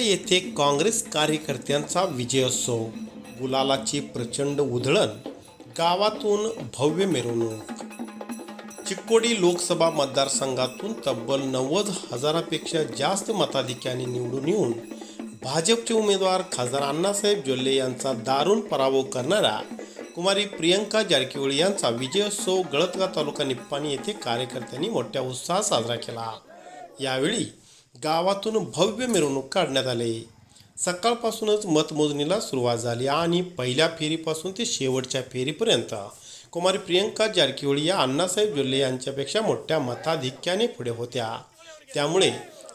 येथे काँग्रेस कार्यकर्त्यांचा विजयोत्सव गुलालाची प्रचंड उधळण गावातून भव्य मिरवणूक. चिक्कोडी लोकसभा मतदारसंघातून तब्बल नव्वद हजारापेक्षा जास्त मताधिक्याने निवडून येऊन भाजपचे उमेदवार खासदार अण्णासाहेब जोल्ले यांचा दारुण पराभव करणाऱ्या कुमारी प्रियंका जारकिहोळी यांचा विजयोत्सव गळतगा तालुका निप्पाणी येथे कार्यकर्त्यांनी मोठ्या उत्साहात साजरा केला. यावेळी गावातून भव्य मिरवणूक काढण्यात आली. सकाळपासूनच मतमोजणीला सुरुवात झाली आणि पहिल्या फेरीपासून ते शेवटच्या फेरीपर्यंत. कुमारी प्रियंका जारकिहोळी या अण्णासाहेब जोल्ले यांच्यापेक्षा मोठ्या मताधिक्याने पुढे होत्या. त्यामुळे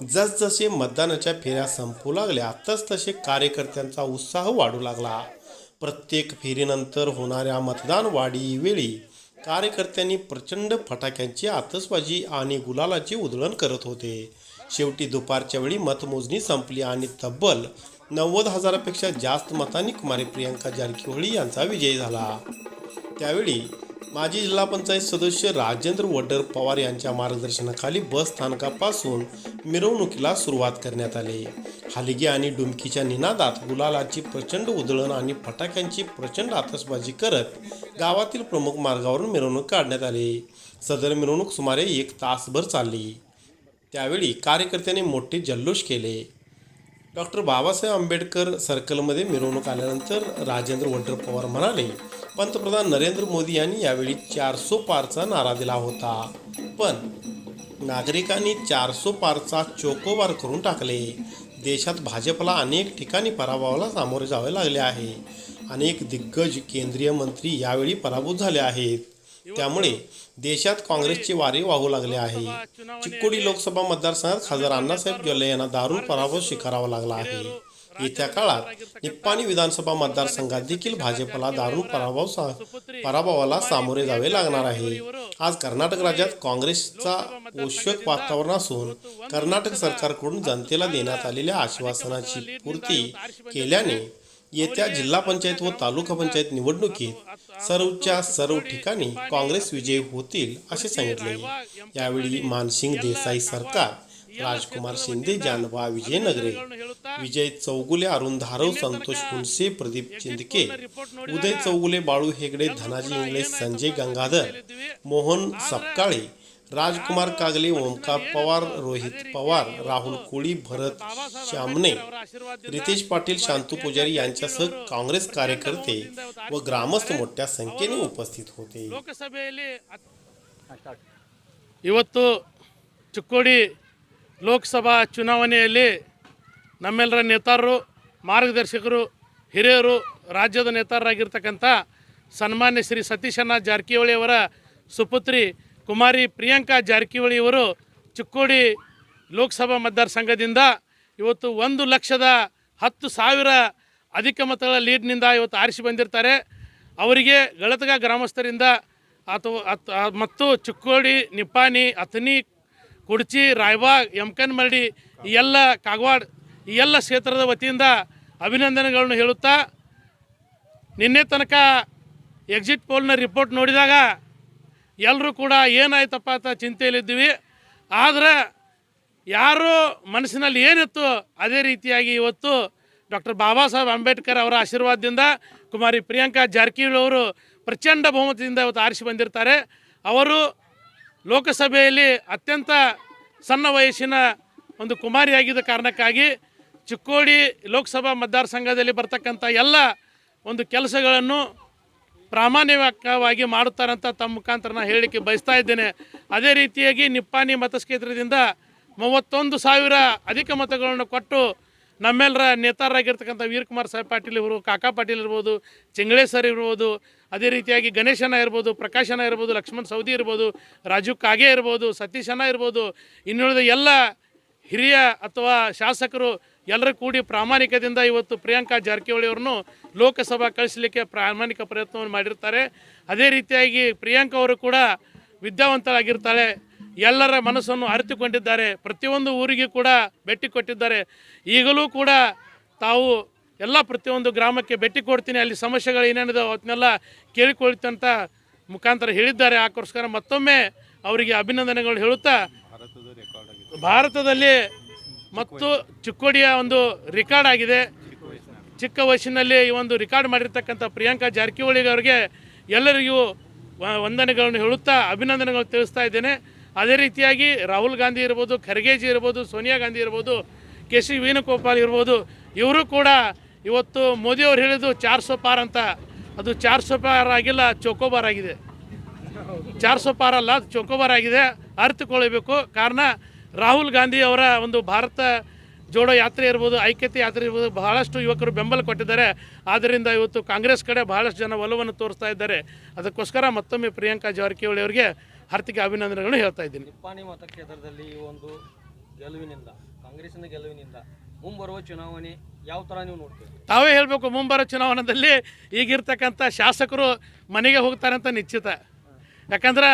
जसजसे मतदानाच्या फेऱ्या संपू लागल्या तसतसे कार्यकर्त्यांचा उत्साह वाढू लागला. प्रत्येक फेरीनंतर होणाऱ्या मतदान वाढीवेळी कार्यकर्त्यांनी प्रचंड फटाक्यांची आतषबाजी आणि गुलालाची उधळण करत होते. शेवटी दुपारच्या वेळी मतमोजणी संपली आणि तब्बल नव्वद हजारापेक्षा जास्त मतांनी कुमारी प्रियंका जारकिहोळी यांचा विजय झाला. त्यावेळी माजी जिल्हा पंचायत सदस्य राजेंद्र वड्डर पवार यांच्या मार्गदर्शनाखाली बस स्थानकापासून मिरवणुकीला सुरुवात करण्यात आली. हालगी आणि डुमकीच्या निनादात गुलालाची प्रचंड उधळण आणि फटाक्यांची प्रचंड आतषबाजी करत गावातील प्रमुख मार्गावरून मिरवणूक काढण्यात आली. सदर मिरवणूक सुमारे एक तासभर चालली. त्यावेळी कार्यकर्त्यांनी मोठे जल्लोष केले. डॉक्टर बाबासाहेब आंबेडकर सर्कलमध्ये मिरवणूक आल्यानंतर राजेंद्र वड्डर पवार म्हणाले पंतप्रधान नरेंद्र मोदी यांनी यावेळी चारसो पारचा नारा दिला होता. पण नागरिकांनी चारसो पारचा चोकोबार करून टाकले. देशात भाजपला अनेक ठिकाणी पराभवाला सामोरे जावे लागले आहे. अनेक दिग्गज केंद्रीय मंत्री यावेळी पराभूत झाले आहेत. त्यामुळे देशात काँग्रेसचे वारे वाहू लागले आहे. चिक्कोडी लोकसभा मतदारसंघात खासदार अण्णासाहेब जोल्ले यांना दारुण पराभव स्वीकारावा लागला आहे. येत्या काळात निप्पाणी विधानसभा मतदारसंघात देखील भाजपला दारुण पराभव सा- पराभवाला सामोरे जावे लागणार आहे. आज कर्नाटक राज्यात काँग्रेसचा पोषक वातावरण असून कर्नाटक सरकारकडून जनतेला देण्यात आलेल्या आश्वासनाची पूर्ती केल्याने येत्या जिल्हा पंचायत व तालुका पंचायत निवडणुकीत सर्वच्या सर्व ठिकाणी काँग्रेस विजयी होतील असे सांगितले. यावेळी मानसिंग देसाई सरकार राजकुमार शिंदे जानवा विजय नगरे विजय चौगुले अरुण धारव संतोष हुनसे प्रदीप चिंदके उदय चौगुले बाळू हेगडे धनाजी इंगळे संजय गंगाधर मोहन सपकाळे राजकुमार कागले ओमकार पवार रोहित पवार राहुल कोळी भरत श्यामने रितेश पाटील शांतू पुजारी यांच्यासह काँग्रेस कार्यकर्ते व ग्रामस्थ मोठ्या संख्येने उपस्थित होते ಲೋಕಸಭೆಯಲ್ಲಿ ಇವತ್ತು ಚಿಕ್ಕೋಡಿ ಲೋಕಸಭಾ ಚುನಾವಣೆಯಲ್ಲಿ ನಮ್ಮೆಲ್ಲರ ನೇತಾರರು ಮಾರ್ಗದರ್ಶಕರು ಹಿರಿಯರು ರಾಜ್ಯದ ನೇತಾರರಾಗಿರ್ತಕ್ಕಂಥ ಸನ್ಮಾನ್ಯ ಶ್ರೀ ಸತೀಶಣ್ಣ ಜಾರಕಿಹೊಳಿ ಅವರ ಸುಪುತ್ರಿ ಕುಮಾರಿ ಪ್ರಿಯಾಂಕಾ ಜಾರಕಿಹೊಳಿ ಅವರು ಚಿಕ್ಕೋಡಿ ಲೋಕಸಭಾ ಮತದಾರಸಂಘದಿಂದ ಇವತ್ತು ಒಂದು ಲಕ್ಷದ ಹತ್ತು ಸಾವಿರ ಅಧಿಕ ಮತಗಳ ಲೀಡ್ನಿಂದ ಇವತ್ತು ಆರಿಸಿ ಬಂದಿರ್ತಾರೆ. ಅವರಿಗೆ ಗಳತಗ ಗ್ರಾಮಸ್ಥರಿಂದ ಅಥವಾ ಮತ್ತು ಚಿಕ್ಕೋಡಿ, ನಿಪ್ಪಾನಿ ಅಥನಿ ಕುಡ್ಚಿ, ರಾಯಬಾಗ್, ಯಮಕನ್ಮರಡಿ ಈ ಎಲ್ಲ ಕಾಗವಾಡ್ ಈ ಎಲ್ಲ ಕ್ಷೇತ್ರದ ವತಿಯಿಂದ ಅಭಿನಂದನೆಗಳನ್ನು ಹೇಳುತ್ತಾ ನಿನ್ನೆ ತನಕ ಎಕ್ಸಿಟ್ ಪೋಲ್ನ ರಿಪೋರ್ಟ್ ನೋಡಿದಾಗ ಎಲ್ಲರೂ ಕೂಡ ಏನಾಯ್ತಪ್ಪ ಅಂತ ಚಿಂತೆಯಲ್ಲಿದ್ದೀವಿ. ಆದರೆ ಯಾರು ಮನಸ್ಸಿನಲ್ಲಿ ಏನಿತ್ತು ಅದೇ ರೀತಿಯಾಗಿ ಇವತ್ತು ಡಾಕ್ಟರ್ ಬಾಬಾ ಸಾಹೇಬ್ ಅಂಬೇಡ್ಕರ್ ಅವರ ಆಶೀರ್ವಾದದಿಂದ ಕುಮಾರಿ ಪ್ರಿಯಾಂಕಾ ಜಾರಕಿಹೊಳಿ ಅವರು ಪ್ರಚಂಡ ಬಹುಮತದಿಂದ ಇವತ್ತು ಆರಿಸಿ ಬಂದಿರ್ತಾರೆ. ಅವರು ಲೋಕಸಭೆಯಲ್ಲಿ ಅತ್ಯಂತ ಸಣ್ಣ ವಯಸ್ಸಿನ ಒಂದು ಕುಮಾರಿಯಾಗಿದ್ದ ಕಾರಣಕ್ಕಾಗಿ ಚಿಕ್ಕೋಡಿ ಲೋಕಸಭಾ ಮತದಾರ ಸಂಘದಲ್ಲಿ ಬರ್ತಕ್ಕಂಥ ಎಲ್ಲ ಒಂದು ಕೆಲಸಗಳನ್ನು ಪ್ರಾಮಾಣಿಕವಾಗಿ ಮಾಡುತ್ತಾರಂತ ತಮ್ಮ ಮುಖಾಂತರ ನಾನು ಹೇಳಲಿಕ್ಕೆ ಬಯಸ್ತಾ ಇದ್ದೇನೆ. ಅದೇ ರೀತಿಯಾಗಿ ನಿಪ್ಪಾಣಿ ಮತಕ್ಷೇತ್ರದಿಂದ ಮೂವತ್ತೊಂದು ಸಾವಿರ ಅಧಿಕ ಮತಗಳನ್ನು ಕೊಟ್ಟು ನಮ್ಮೆಲ್ಲರ ನೇತಾರರಾಗಿರ್ತಕ್ಕಂಥ ವೀರಕುಮಾರ್ ಸಾಹೇಬ್ ಪಾಟೀಲ್ ಇವರು ಕಾಕಾ ಪಾಟೀಲ್ ಇರ್ಬೋದು ಚಿಂಗಳೆ ಸರ್ ಇರ್ಬೋದು, ಅದೇ ರೀತಿಯಾಗಿ ಗಣೇಶನ ಇರ್ಬೋದು ಪ್ರಕಾಶನ ಇರ್ಬೋದು, ಲಕ್ಷ್ಮಣ್ ಸೌದಿ ಇರ್ಬೋದು, ರಾಜು ಕಾಗೆ ಇರ್ಬೋದು ಸತೀಶನ ಇರ್ಬೋದು, ಇನ್ನುಳಿದ ಎಲ್ಲ ಹಿರಿಯ ಅಥವಾ ಶಾಸಕರು ಎಲ್ಲರೂ ಕೂಡಿ ಪ್ರಾಮಾಣಿಕದಿಂದ ಇವತ್ತು ಪ್ರಿಯಾಂಕಾ ಜಾರಕಿಹೊಳಿ ಅವರನ್ನು ಲೋಕಸಭಾ ಕಳಿಸಲಿಕ್ಕೆ ಪ್ರಾಮಾಣಿಕ ಪ್ರಯತ್ನವನ್ನು ಮಾಡಿರ್ತಾರೆ. ಅದೇ ರೀತಿಯಾಗಿ ಪ್ರಿಯಾಂಕಾ ಅವರು ಕೂಡ ವಿದ್ಯಾವಂತರಾಗಿರ್ತಾಳೆ ಎಲ್ಲರ ಮನಸ್ಸನ್ನು ಅರಿತುಕೊಂಡಿದ್ದಾರೆ. ಪ್ರತಿಯೊಂದು ಊರಿಗೆ ಕೂಡ ಭೇಟಿ ಕೊಟ್ಟಿದ್ದಾರೆ. ಈಗಲೂ ಕೂಡ ತಾವು ಎಲ್ಲ ಪ್ರತಿಯೊಂದು ಗ್ರಾಮಕ್ಕೆ ಭೇಟಿ ಕೊಡ್ತೀನಿ. ಅಲ್ಲಿ ಸಮಸ್ಯೆಗಳು ಏನೇನಿದೆ ಅವನ್ನೆಲ್ಲ ಕೇಳಿಕೊಳ್ತೀನಿ ಅಂತ ಮುಖಾಂತರ ಹೇಳಿದ್ದಾರೆ. ಆಕೋಸ್ಕರ ಮತ್ತೊಮ್ಮೆ ಅವರಿಗೆ ಅಭಿನಂದನೆಗಳು ಹೇಳುತ್ತಾ, ಭಾರತದಲ್ಲಿ ಮತ್ತು ಚಿಕ್ಕೋಡಿಯ ಒಂದು ರೆಕಾರ್ಡ್ ಆಗಿದೆ. ಚಿಕ್ಕ ವಯಸ್ಸಿನಲ್ಲಿ ಈ ಒಂದು ರೆಕಾರ್ಡ್ ಮಾಡಿರ್ತಕ್ಕಂಥ ಪ್ರಿಯಾಂಕಾ ಜಾರಕಿಹೊಳಿ ಅವರಿಗೆ ಎಲ್ಲರಿಗೂ ವಂದನೆಗಳನ್ನು ಹೇಳುತ್ತಾ ಅಭಿನಂದನೆಗಳು ತಿಳಿಸ್ತಾ ಇದ್ದೇನೆ. ಅದೇ ರೀತಿಯಾಗಿ ರಾಹುಲ್ ಗಾಂಧಿ ಇರ್ಬೋದು, ಖರ್ಗೆಜಿ ಇರ್ಬೋದು, ಸೋನಿಯಾ ಗಾಂಧಿ ಇರ್ಬೋದು, ಕೆ ಸಿ ವೇಣುಗೋಪಾಲ್ ಇರ್ಬೋದು, ಇವರು ಕೂಡ ಇವತ್ತು ಮೋದಿಯವರು ಹೇಳಿದ್ದು ಚಾರ್ ಸೋ ಪಾರ್ ಅಂತ. ಅದು ಚಾರ್ ಸೋ ಪಾರ್ ಆಗಿಲ್ಲ ಚೌಕೋಬಾರ್ ಆಗಿದೆ. ಚಾರ್ ಸೋ ಪಾರ್ ಅಲ್ಲ ಚೌಕೋಬಾರ್ ಆಗಿದೆ. ಅರ್ಥಕೊಳ್ಳಬೇಕು ಕಾರಣ ರಾಹುಲ್ ಗಾಂಧಿ ಅವರ ಒಂದು ಭಾರತ ಜೋಡೋ ಯಾತ್ರೆ ಇರ್ಬೋದು ಐಕ್ಯತೆ ಯಾತ್ರೆ ಇರ್ಬೋದು ಬಹಳಷ್ಟು ಯುವಕರು ಬೆಂಬಲ ಕೊಟ್ಟಿದ್ದಾರೆ. ಆದ್ದರಿಂದ ಇವತ್ತು ಕಾಂಗ್ರೆಸ್ ಕಡೆ ಬಹಳಷ್ಟು ಜನ ಒಲವನ್ನು ತೋರಿಸ್ತಾ ಇದ್ದಾರೆ. ಅದಕ್ಕೋಸ್ಕರ ಮತ್ತೊಮ್ಮೆ ಪ್ರಿಯಾಂಕಾ ಜಾರಕಿಹೊಳಿ ಅವರಿಗೆ ಹಾರ್ದಿಕ ಅಭಿನಂದನೆಗಳನ್ನು ಹೇಳ್ತಾ ಇದ್ದೀನಿ. ನಿಪ್ಪಾಣಿ ಮತಕ್ಷೇತ್ರದಲ್ಲಿ ಈ ಒಂದು ಗೆಲುವಿನಿಂದ ಕಾಂಗ್ರೆಸ್ನ ಗೆಲುವಿನಿಂದ ಮುಂಬರುವ ಚುನಾವಣೆ ಯಾವ ಥರ ನೀವು ನೋಡ್ತೀರಿ? ತಾವೇ ಹೇಳಬೇಕು ಮುಂಬರುವ ಚುನಾವಣೆಯಲ್ಲಿ ಈಗಿರ್ತಕ್ಕಂಥ ಶಾಸಕರು ಮನೆಗೆ ಹೋಗ್ತಾರೆ ಅಂತ ನಿಶ್ಚಿತ. ಯಾಕಂದ್ರೆ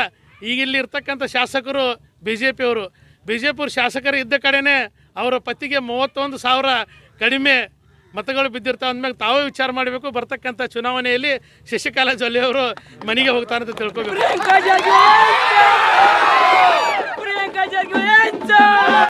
ಈಗ ಇಲ್ಲಿ ಇರ್ತಕ್ಕಂಥ ಶಾಸಕರು ಬಿ ಜೆ ಪಿಯವರು ಬಿ ಜೆ ಪಿ ಶಾಸಕರು ಇದ್ದ ಕಡೆನೇ ಅವರ ಪತಿಗೆ ಮೂವತ್ತೊಂದು ಸಾವಿರ ಕಡಿಮೆ ಮತಗಳು ಬಿದ್ದಿರ್ತಾವೆ ಅಂದಮೇಲೆ ತಾವೇ ವಿಚಾರ ಮಾಡಬೇಕು. ಬರ್ತಕ್ಕಂಥ ಚುನಾವಣೆಯಲ್ಲಿ ಶಶಿಕಲಾ ಜೊಲ್ಲೆ ಅವರು ಮನೆಗೆ ಹೋಗ್ತಾರೆ ಅಂತ ತಿಳ್ಕೊಬೇಕು.